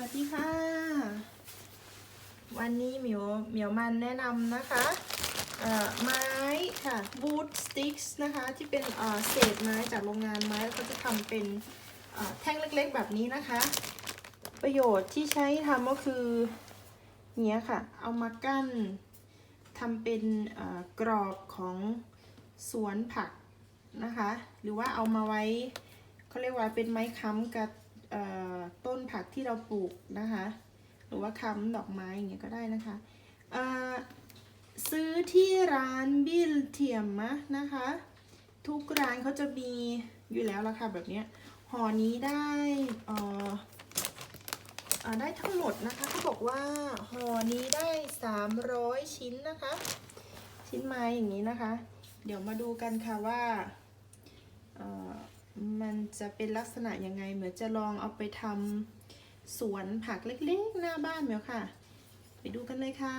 วัสดีค่ะ วันนี้เหมียวเหมียวมันแนะนำนะคะเอ่อไม้ค่ะบูทสติ๊กส์นะคะ ที่เป็นเอ่อเศษไม้จากโรงงานไม้แล้วก็จะทำเป็นเอ่อแท่งเล็กๆแบบนี้นะคะ ประโยชน์ที่ใช้ทำก็คือเนี้ยค่ะ เอามากั้นทำเป็นเอ่อกรอบของสวนผักนะคะ หรือว่าเอามาไว้เขาเรียกว่าเป็นไม้ค้ำกับ ต้นผักที่เราปลูกนะคะ หรือว่าค้ำดอกไม้อย่างเงี้ยก็ได้นะคะซื้อที่ร้านบิลเทียมะนะคะ ทุกร้านเขาจะมีอยู่แล้วละค่ะแบบเนี้ยห่อนี้ได้เอ่ออได้ทั้งหมดนะคะเขาบอกว่าห่อนี้ได้ 300 ชิ้นนะคะ ชิ้นไม้อย่างนี้นะคะ เดี๋ยวมาดูกันค่ะว่า มันจะเป็นลักษณะยังไงเหมือนจะลองเอาไปทำสวนผักเล็กๆ หน้าบ้านเหมียวค่ะ ไปดูกันเลยค่ะ